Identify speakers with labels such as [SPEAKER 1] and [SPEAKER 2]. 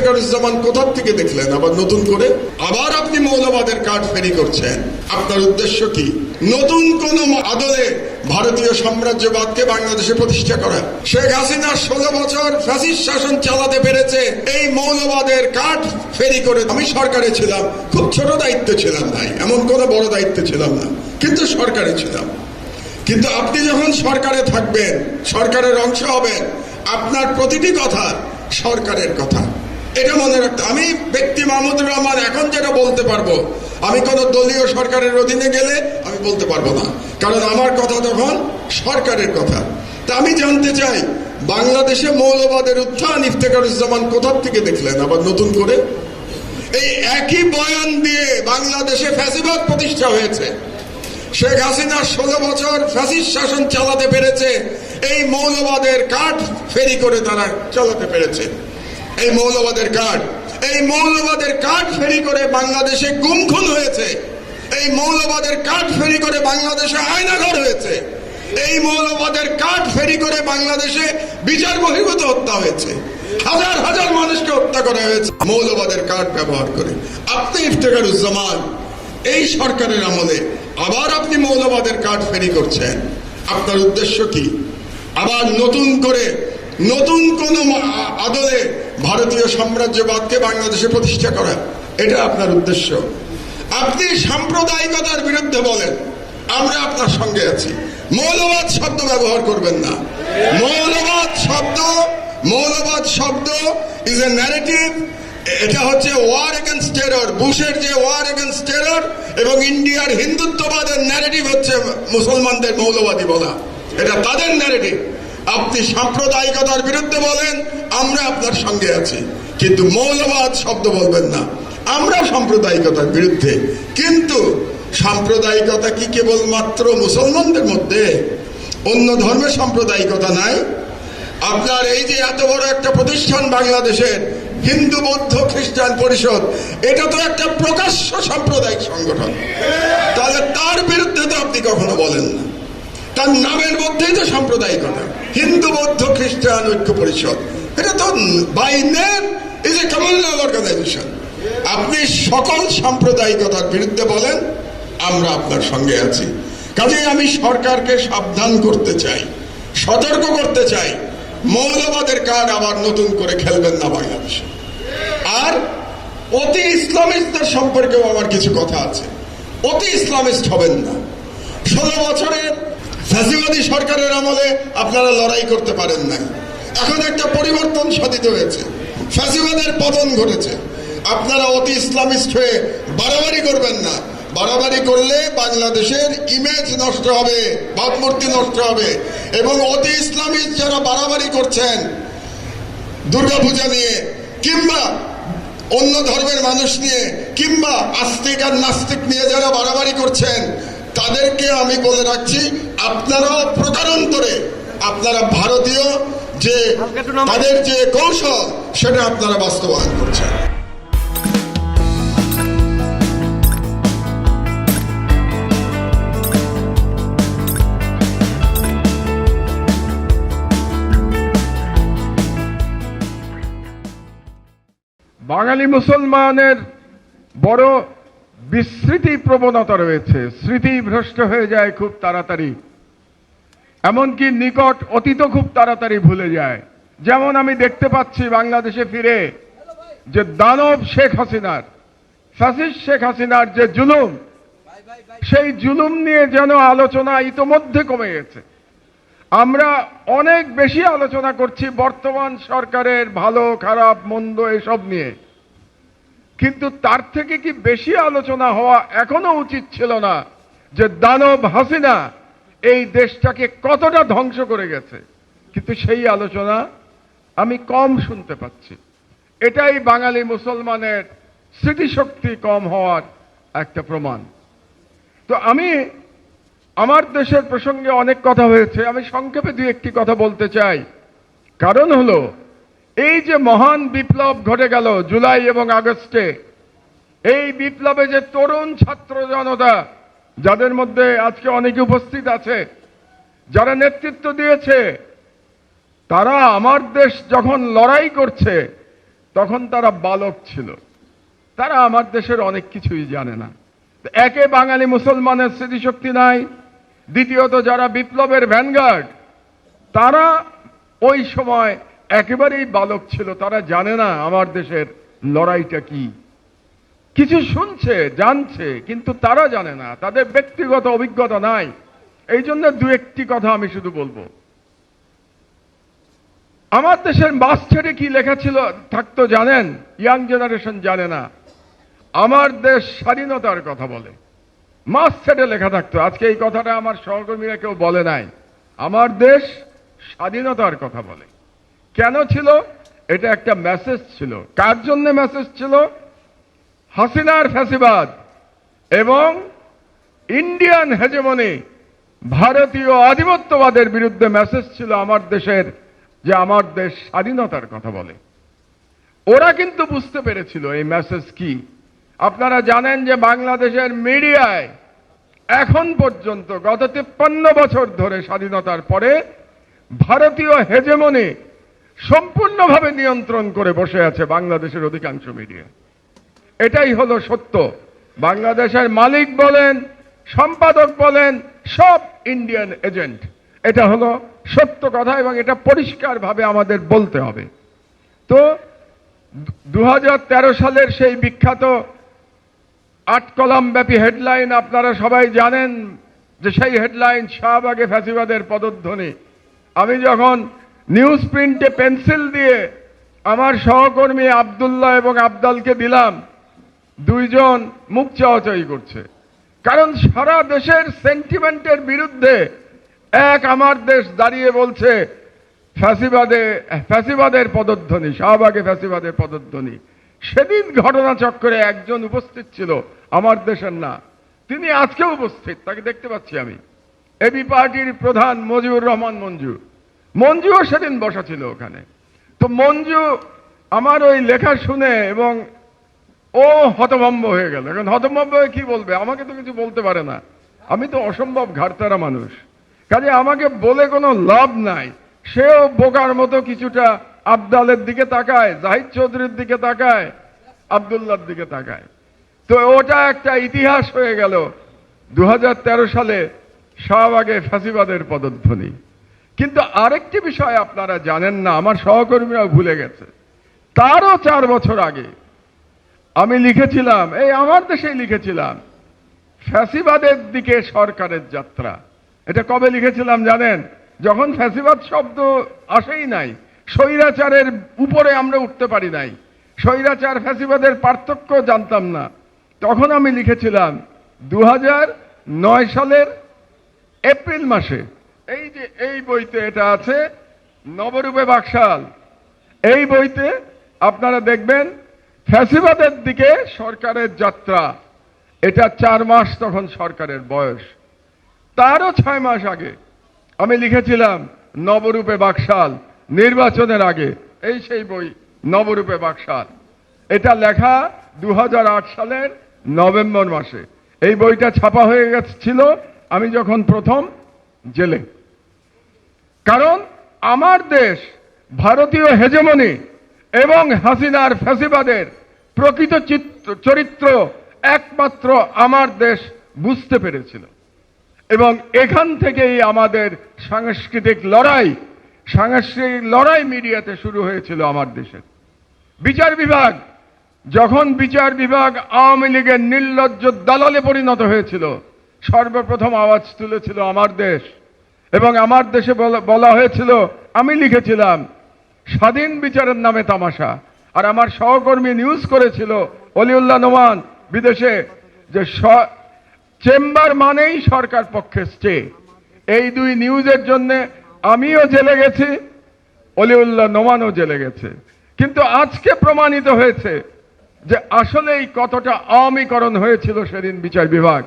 [SPEAKER 1] কোথার থেকে দেখলেন? আবার নতুন করে? আবার আপনি মৌলবাদের ফেরি করছেন। আপনার উদ্দেশ্য কি? নতুন কোন আদলে ভারতীয় সাম্রাজ্যবাদকে বাংলাদেশে প্রতিষ্ঠা করা। শেখ হাসিনা ষোলো বছর ফ্যাসিস্ট শাসন চালাতে পেরেছে। এই মৌলবাদের কাঠ ফেরি করে আমি সরকারে ছিলাম। খুব ছোট দায়িত্ব ছিলাম ভাই। এমন কোনো বড় দায়িত্ব ছিলাম না। কিন্তু সরকারে ছিলাম। কিন্তু আপনি যখন সরকারে থাকবেন, সরকারের অংশ হবেন, আপনার প্রতিটি কথা সরকারের কথা। এটা মনে রাখতে আমি ব্যক্তি মাহমুদুর রহমান এখন যেটা বলতে পারব, আমি কোনো দলীয় সরকারের অধীনে গেলে আমি বলতে পারব না। কারণ আমার কথা তখন সরকারের কথা। তা আমি জানতে চাই, বাংলাদেশে মৌলবাদের উত্থান ইফতেখারুজ্জামান কোথার থেকে দেখলেন? আবার নতুন করে? এই একই বয়ান দিয়ে বাংলাদেশে ফ্যাসিবাদ প্রতিষ্ঠা হয়েছে। শেখ হাসিনা ষোলো বছর ফ্যাসিস্ট শাসন চালাতে পেরেছে, এই মৌলবাদের কাঠ ফেরি করে তারা চালাতে পেরেছে। এই মৌলবাদের কাঠ এই মৌলবাদের কাঠ ফেরি করে বাংলাদেশে গুম খুন হয়েছে। এই মৌলবাদের কাঠ ফেরি করে বাংলাদেশে আয়নাঘর হয়েছে। এই মৌলবাদের কাঠ ফেরি করে বাংলাদেশে বিচার বহির্ভূত হত্যা হয়েছে। হাজার হাজার মানুষকে হত্যা করা হয়েছে। মৌলবাদের কাঠ ব্যবহার করে। আপনি ইফতেখারুজ্জামান, এই সরকারের আমলে আবার আপনি মৌলবাদের কার্ড ফেরি করছেন। আপনার উদ্দেশ্য কি? আবার নতুন করে, নতুন কোন আদলে ভারতীয় সাম্রাজ্যবাদকে বাংলাদেশে প্রতিষ্ঠা করা। এটা আপনার উদ্দেশ্য। আপনি সাম্প্রদায়িকতার বিরুদ্ধে বলেন, আমরা আপনার সঙ্গে আছি। মৌলবাদ শব্দ ব্যবহার করবেন না। মৌলবাদ শব্দ মৌলবাদ শব্দ ইজ এ ন্যারেটিভ এটা হচ্ছে ওয়ার এগেনস্ট টেরর বুশের যে ওয়ার এগেনস্ট টেরর এবং ইন্ডিয়ার হিন্দুত্ববাদের ন্যারেটিভ হচ্ছে মুসলমানদের মৌলবাদী বলা। এটা তাদের ন্যারেটিভ আপনি সাম্প্রদায়িকতার বিরুদ্ধে বলেন, আমরা আপনার সঙ্গে আছি। কিন্তু মৌলবাদ শব্দ বলবেন না। আমরা সাম্প্রদায়িকতার বিরুদ্ধে। কিন্তু সাম্প্রদায়িকতা কি কেবলমাত্র মুসলমানদের মধ্যে? অন্য ধর্মের সাম্প্রদায়িকতা নাই। আপনার এই যে এত বড় একটা প্রতিষ্ঠান বাংলাদেশের হিন্দু, বৌদ্ধ, খ্রিস্টান পরিষদ, এটা তো একটা প্রকাশ্য সাম্প্রদায়িক সংগঠন। তাহলে তার বিরুদ্ধে তো আপনি কখনো বলেন না। তার নামের মধ্যেই তো সাম্প্রদায়িকতা। হিন্দু, বৌদ্ধ, খ্রিস্টান, ঐক্য পরিষদ। এটা তো by name is a communal organisation আপনি সকল সাম্প্রদায়িকতার বিরুদ্ধে বলেন, আমরা আপনার সঙ্গে আছি। কাজেই আমি সরকারকে সাবধান করতে চাই, সতর্ক করতে চাই। মৌলবাদের কার্ড আবার নতুন করে খেলবেন না বাংলাদেশে। আর অতি ইসলামিস্টদের সম্পর্কেও আমার কিছু কথা আছে। অতি ইসলামিস্ট হবেন না। ষোলো বছরের ফ্যাসিবাদী সরকারের আমলে আপনারা লড়াই করতে পারেন নাই। এখন একটা পরিবর্তন সাধিত হয়েছে। ফ্যাসিবাদের পতন ঘটেছে। আপনারা অতি ইসলামিস্ট হয়ে বাড়াবাড়ি করবেন না। বাড়াবাড়ি করলে বাংলাদেশের ইমেজ নষ্ট হবে, ভাবমূর্তি নষ্ট হবে এবং অতি ইসলামিস্ট যারা বাড়াবাড়ি করছেন, দুর্গাপূজা নিয়ে কিংবা অন্য ধর্মের মানুষ নিয়ে কিংবা আস্তিক আর নাস্তিক নিয়ে যারা বাড়াবাড়ি করছেন তাদেরকে আমি বলে রাখছি, আপনারাও প্রকারান্তরে আপনারা ভারতীয় যে তাদের যে কৌশল, সেটা আপনারা বাস্তবায়ন করছেন।
[SPEAKER 2] বাঙালি মুসলমানের বড় বিস্মৃতি প্রবণতা রয়েছে, স্মৃতি ভ্রষ্ট হয়ে যায় খুব তাড়াতাড়ি। এমনকি নিকট অতীত খুব তাড়াতাড়ি ভুলে যায়। যেমন আমি দেখতে পাচ্ছি বাংলাদেশে ফিরে যে দানব শেখ হাসিনার, ফ্যাসিস্ট শেখ হাসিনার যে জুলুম, সেই জুলুম নিয়ে যেন আলোচনা ইতোমধ্যে কমে গেছে। আমরা অনেক বেশি আলোচনা করছি বর্তমান সরকারের ভালো, খারাপ, মন্দ এসব নিয়ে। কিন্তু তার থেকে কি বেশি আলোচনা হওয়া এখনও উচিত ছিল না যে দানব হাসিনা এই দেশটাকে কতটা ধ্বংস করে গেছে? কিন্তু সেই আলোচনা আমি কম শুনতে পাচ্ছি। এটাই বাঙালি মুসলমানের স্মৃতিশক্তি কম হওয়ার একটা প্রমাণ। তো আমি আমার দেশের প্রসঙ্গে অনেক কথা হয়েছে। আমি সংক্ষেপে দু একটি কথা বলতে চাই। কারণ হলো এই যে মহান বিপ্লব ঘটে গেল জুলাই এবং আগস্টে, এই বিপ্লবে যে তরুণ ছাত্র জনতা, যাদের মধ্যে আজকে অনেকে উপস্থিত আছে, যারা নেতৃত্ব দিয়েছে, তারা আমার দেশ যখন লড়াই করছে, তখন তারা বালক ছিল। তারা আমার দেশের অনেক কিছুই জানে না। একে বাঙালি মুসলমানের স্মৃতিশক্তি নাই, দ্বিতীয়ত যারা বিপ্লবের ভ্যানগার্ড, তারা ওই সময় একেবারেই বালক ছিল, তারা জানে না আমার দেশের লড়াইটা কি। কিছু শুনছে, জানছে, কিন্তু তারা জানে না। তাদের ব্যক্তিগত অভিজ্ঞতা নাই। এই জন্য দু একটি কথা আমি শুধু বলব। আমার দেশের মাস ছেড়ে কি লেখা ছিল, থাকতো জানেন? ইয়াং জেনারেশন জানে না। আমার দেশ স্বাধীনতার কথা বলে। মাস ছেড়ে লেখা থাকতো। আজকে এই কথাটা আমার সহকর্মীরা কেউ বলে নাই। আমার দেশ স্বাধীনতার কথা বলে। কেন ছিল? এটা একটা মেসেজ ছিল। কার জন্য মেসেজ ছিল? হাসিনার ফ্যাসিবাদ এবং ইন্ডিয়ান হেজেমনি ভারতীয় আধিপত্যবাদের বিরুদ্ধে মেসেজ ছিল আমার দেশের, যে আমার দেশ স্বাধীনতার কথা বলে। ওরা কিন্তু বুঝতে পেরেছিল এই মেসেজ কি। আপনারা জানেন যে বাংলাদেশের মিডিয়ায় এখন পর্যন্ত গত তিপ্পান্ন বছর ধরে স্বাধীনতার পরে ভারতীয় হেজেমনি সম্পূর্ণভাবে নিয়ন্ত্রণ করে বসে আছে বাংলাদেশের অধিকাংশ মিডিয়া। এটাই হলো সত্য। বাংলাদেশের মালিক বলেন, সম্পাদক বলেন, সব ইন্ডিয়ান এজেন্ট এটা হলো সত্য কথা এবং এটা পরিষ্কারভাবে আমাদের বলতে হবে। তো দু হাজার তেরো সালের সেই বিখ্যাত আট কলাম ব্যাপী হেডলাইন আপনারা সবাই জানেন যে সেই হেডলাইন শাহবাগে ফ্যাসিবাদের পদধ্বনি। আমি যখন নিউজ প্রিন্টে পেন্সিল দিয়ে আমার সহকর্মী আবদুল্লাহ এবং আবদালকে দিলাম। দুইজন মুখ চাওয়াচাই করছে। কারণ সারা দেশের সেন্টিমেন্টের বিরুদ্ধে এক আমার দেশ দাঁড়িয়ে বলছে, ফ্যাসিবাদে, ফ্যাসিবাদের পদধ্বনি, শাহবাগে ফ্যাসিবাদের পদধ্বনি। সেদিন ঘটনাচক্রে একজন উপস্থিত ছিল, আমার দেশের না। তিনি আজকেও উপস্থিত, তাকে দেখতে পাচ্ছি আমি। এবি পার্টির প্রধান মজিবুর রহমান মঞ্জু। মঞ্জুও সেদিন বসা ছিল ওখানে। তো মঞ্জু আমার ওই লেখা শুনে এবং ও হতভম্ব হয়ে গেল। এখন হতভম্ব হয়ে কি বলবে? আমাকে তো কিছু বলতে পারে না। আমি তো অসম্ভব ঘাটতারা মানুষ। কাজে আমাকে বলে কোনো লাভ নাই। সেও বোকার মতো কিছুটা আবদালের দিকে তাকায়, জাহিদ চৌধুরীর দিকে তাকায় আবদুল্লার দিকে তাকায়। তো ওটা একটা ইতিহাস হয়ে গেল। দু হাজার তেরো সালে শাহবাগে ফাঁসিবাদের পদধ্বনি। কিন্তু আরেকটি বিষয় আপনারা জানেন না, আমার সহকর্মীরাও ভুলে গেছে। তারও চার বছর আগে আমি লিখেছিলাম, এই আমার দেশেই লিখেছিলাম, ফ্যাসিবাদের দিকে সরকারের যাত্রা। এটা কবে লিখেছিলাম জানেন? যখন ফ্যাসিবাদ শব্দ আসেই নাই, স্বৈরাচারের উপরে আমরা উঠতে পারি নাই, স্বৈরাচার, ফ্যাসিবাদের পার্থক্য জানতাম না। তখন আমি লিখেছিলাম দু নয় সালের এপ্রিল মাসে এই যে, এই বইতে এটা আছে, নবরূপে বাকশাল। এই বইতে আপনারা দেখবেন, ফ্যাসিবাদের দিকে সরকারের যাত্রা। এটা চার মাস তখন সরকারের বয়স। তারও ছয় মাস আগে আমি লিখেছিলাম, নবরূপে বাকশাল, নির্বাচনের আগে। এই সেই বই, নবরূপে বাকশাল। এটা লেখা দু হাজার আট সালের নভেম্বর মাসে। এই বইটা ছাপা হয়ে গেছিল, আমি যখন প্রথম জেলে। কারণ আমার দেশ ভারতীয় হেজেমনি এবং হাসিনার ফ্যাসিবাদের প্রকৃত চরিত্র একমাত্র আমার দেশ বুঝতে পেরেছিল। এবং এখান থেকেই আমাদের সাংস্কৃতিক লড়াই সাংস্কৃতিক লড়াই মিডিয়াতে শুরু হয়েছিল আমার দেশের। বিচার বিভাগ, যখন বিচার বিভাগ আওয়ামী লীগের নির্লজ্জ দালালে পরিণত হয়েছিল, সর্বপ্রথম আওয়াজ তুলেছিল আমার দেশ। এবং আমার দেশে বলা- হয়েছিল, আমি লিখেছিলাম, স্বাধীন বিচারের নামে তামাশা। আর আমার সহকর্মী নিউজ করেছিল, অলিউল্লাহ নোমান, বিদেশে, যে চেম্বার মানেই সরকার পক্ষে স্টে। এই দুই নিউজের জন্য আমিও জেলে গেছি, অলিউল্লাহ নোমানও জেলে গেছে। কিন্তু আজকে প্রমাণিত হয়েছে যে আসলেই কতটা আওয়ামীকরণ হয়েছিল সেদিন বিচার বিভাগ।